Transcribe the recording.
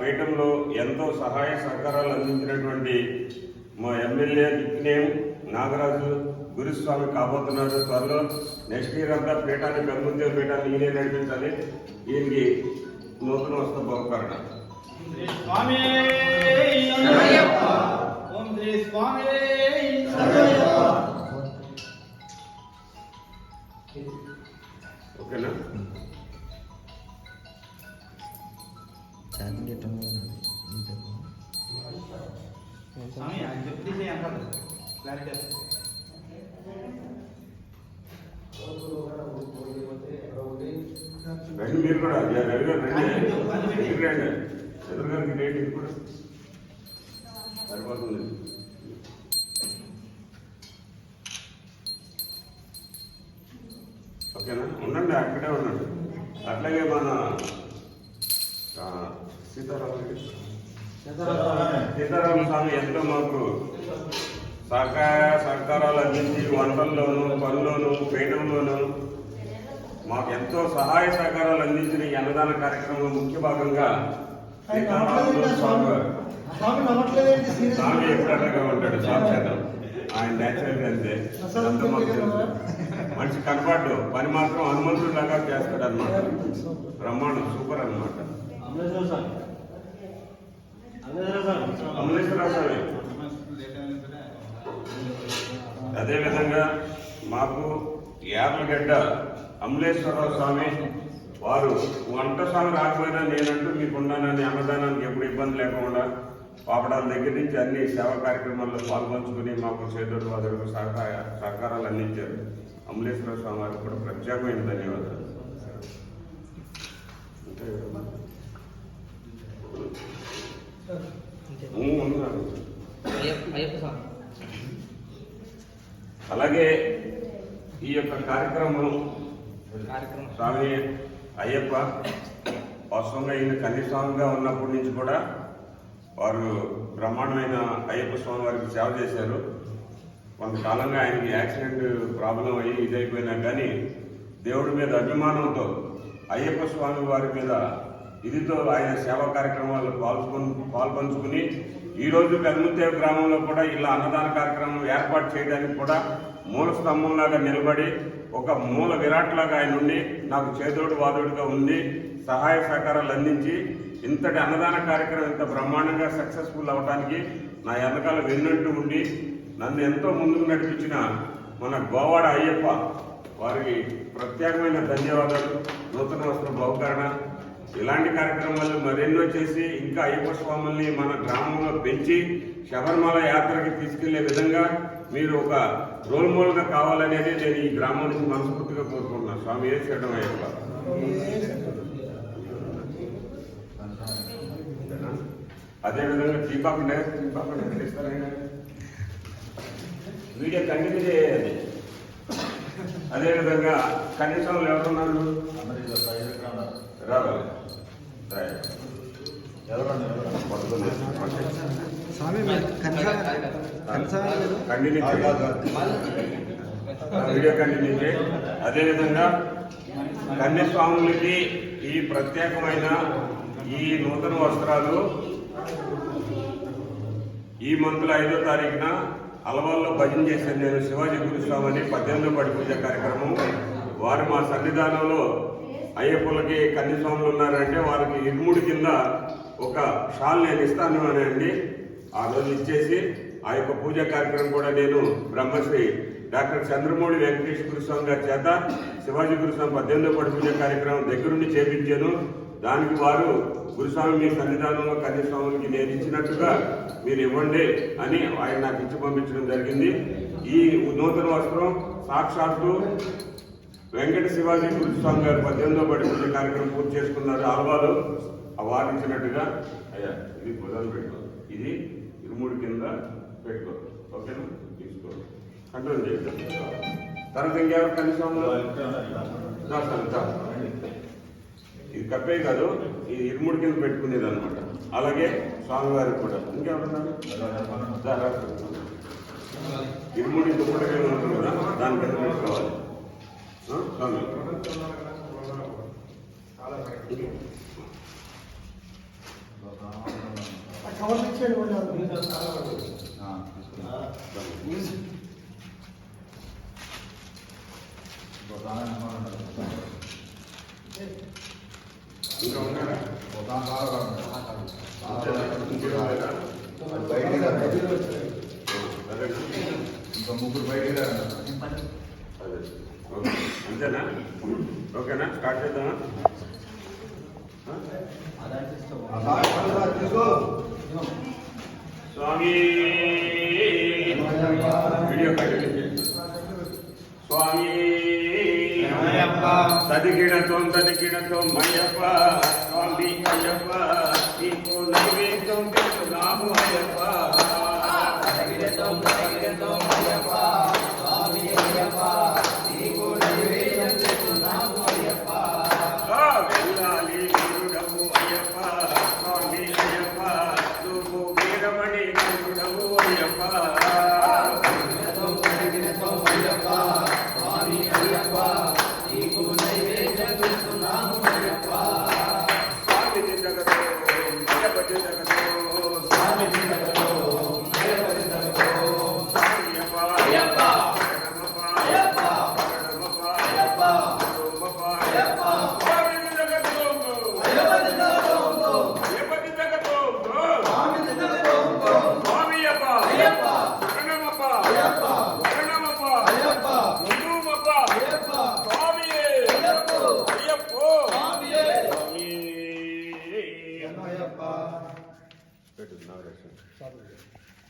పీఠంలో ఎంతో సహాయ సహకారాలు అందించినటువంటి మా ఎమ్మెల్యే నిక్నేమ్ నాగరాజు గురుస్వామి కాబోతున్నారు త్వరలో నెక్స్ట్ ఇయర్ అంతా పీఠాన్ని పెరుగుందే పీఠాన్ని ఈయనే నడిపించాలి. ఈయనకి నూతన వస్త బహుకరణ. ఛార్జింగ్ ఎట్లా రండి మీరు కూడా. రండి. రండి. చంద్ర గారికి రేట్ ఇది కూడా. సరిపోతుంది. ఓకేనా? ఉండండి అక్కడే ఉండండి. అట్లాగే మన సీతారామ స్వామి ఎంతో మాకు సహకార సహకారాలు అందించి వంటల్లోనూ పనుల్లోనూ పీఠంలోనూ మాకు ఎంతో సహాయ సహకారాలు అందించిన ఈ అన్నదాన కార్యక్రమంలో ముఖ్య భాగంగా స్వామి. స్వామి స్వామి ఎప్పుడగా ఉంటాడు సాక్షాతం ఆయన నేచురల్ అంతే. మనిషి కనపడ్డు పని మాత్రం హనుమంతుడు లాగా చేస్తాడు అనమాట బ్రహ్మాండం సూపర్ అనమాట అమలేశ్వర స్వామి అదేవిధంగా మాకు యార్లగడ్డ అమలేశ్వరరావు స్వామి వారు వంట స్వామి రాకపోయినా నేనంటూ మీకు ఉన్నానని అన్నదానానికి ఎప్పుడు ఇబ్బంది లేకుండా పాపడాల దగ్గర నుంచి అన్ని సేవా కార్యక్రమాల్లో పాల్పంచుకుని మాకు చేదోడు వాదులకు సహకార సహకారాలు అందించారు. అమలేశ్వర స్వామి వారికి కూడా ప్రత్యేకమైన ధన్యవాదాలు. అంతే స్వామి. అలాగే ఈ యొక్క కార్యక్రమం కార్యక్రమం. స్వామి అయ్యప్ప వాస్తవంగా ఈయన కన్యస్వామిగా ఉన్నప్పటి నుంచి కూడా వారు బ్రహ్మాండమైన అయ్యప్ప స్వామి వారికి సేవ చేశారు. కొంతకాలంగా ఆయనకి యాక్సిడెంట్ ప్రాబ్లం అయ్యి ఇదైపోయినా కానీ దేవుడి మీద అభిమానంతో అయ్యప్ప స్వామి వారి మీద ఇదితో ఆయన సేవా కార్యక్రమాలు పాల్గొని పాల్పంచుకుని ఈరోజు రోజు గ్రామంలో కూడా ఇలా అన్నదాన కార్యక్రమం ఏర్పాటు చేయడానికి కూడా మూల స్తంభంలాగా నిలబడి ఒక మూల విరాట్లాగా ఆయన ఉండి నాకు చేదోడు వాదోడుగా ఉండి సహాయ సహకారాలు అందించి ఇంతటి అన్నదాన కార్యక్రమం ఇంత బ్రహ్మాండంగా సక్సెస్ఫుల్ అవడానికి నా వెనకాల వెన్నంటూ ఉండి నన్ను ఎంతో ముందుకు నడిపించిన మన గోవాడ అయ్యప్ప వారికి ప్రత్యేకమైన ధన్యవాదాలు. నూతన వస్త్ర బహుకరణ ఇలాంటి కార్యక్రమాలు మరెన్నో చేసి ఇంకా అయ్యప్ప స్వాముల్ని మన గ్రామంలో పెంచి శబరిమల యాత్రకి తీసుకెళ్ళే విధంగా మీరు ఒక రోల్ మోడల్గా కావాలనేది నేను ఈ గ్రామం నుంచి మనస్ఫూర్తిగా కోరుకుంటున్నాను స్వామి ఏ చేయడం అయ్యప్ప? అదేవిధంగా దీపాకు దీపాకు వీడియో కంటిన్యూ చేయాలి అదేవిధంగా కనీసం ఎవరున్నారు? వీడియో కంటిన్యూ చేయి అదేవిధంగా కన్యస్వాములకి ఈ ప్రత్యేకమైన ఈ నూతన వస్త్రాలు ఈ మంత్లో ఐదో తారీఖున అలవాల్లో భజన చేశాను నేను శివాజీ గురుస్వామి అని పద్దెనిమిదో పడి పూజ కార్యక్రమం. వారు మా సన్నిధానంలో అయ్యప్పలకి కన్యస్వాములు ఉన్నారంటే వారికి ఇరుముడి కింద ఒక షాల్ నేను ఇస్తాను అని అండి. ఆ రోజు ఇచ్చేసి ఆ యొక్క పూజా కార్యక్రమం కూడా నేను బ్రహ్మశ్రీ డాక్టర్ చంద్రమౌళి వెంకటేశ్వర గురుస్వామి గారి చేత శివాజీ గురుస్వామి పద్దెనిమిదో పడి పూజ కార్యక్రమం దగ్గరుండి చేపించాను. దానికి వారు గురుస్వామి మీ సన్నిధానంలో కన్యస్వామికి నేను ఇచ్చినట్టుగా మీరు ఇవ్వండి అని ఆయన నాకు ఇచ్చి పంపించడం జరిగింది. ఈ నూతన వస్త్రం సాక్షాత్తు వెంకట శివాజీ గురుస్వామి గారు పద్దెనిమిదో పడి పూజ కార్యక్రమం పూర్తి చేసుకున్నారు. ఆల్వాలు అవార్డించినట్టుగా అయ్యా ఇది మొదలు పెట్టుకో. ఇది ఇరుముడి కింద పెట్టుకో. ఓకేనా? తీసుకో. కంట్రోల్ చేద్దాం తర్వాత ఇంకెవరు కనీసం ఇది కప్పే కాదు ఇది ఇరుముడి కింద పెట్టుకునేది అనమాట అలాగే స్వామివారికి కూడా. ఇంకెవరున్నారు ఇరుముడి దుప్పటి కింద ఉంటుంది కదా దాని కింద పెట్టుకోవాలి ఆ, స్వామి చాలా సమర్పించేది ఉన్నారు ఇంకా ఉన్నారా ఇంకేం లేదా? సరేనా? ఇంకా ముగ్గురు బయటికి అదే. అంతేనా? ఓకేనా? స్టార్ట్ చేద్దామా? స్వామి! వీడియో స్వామి! అయ్యప్ప. తదిగిడతం తదిగిడతం అయ్యప్ప! స్వామి అయ్యప్ప! నీకు నైవేద్యం పెడుతున్నాము అయ్యప్ప! స్వామి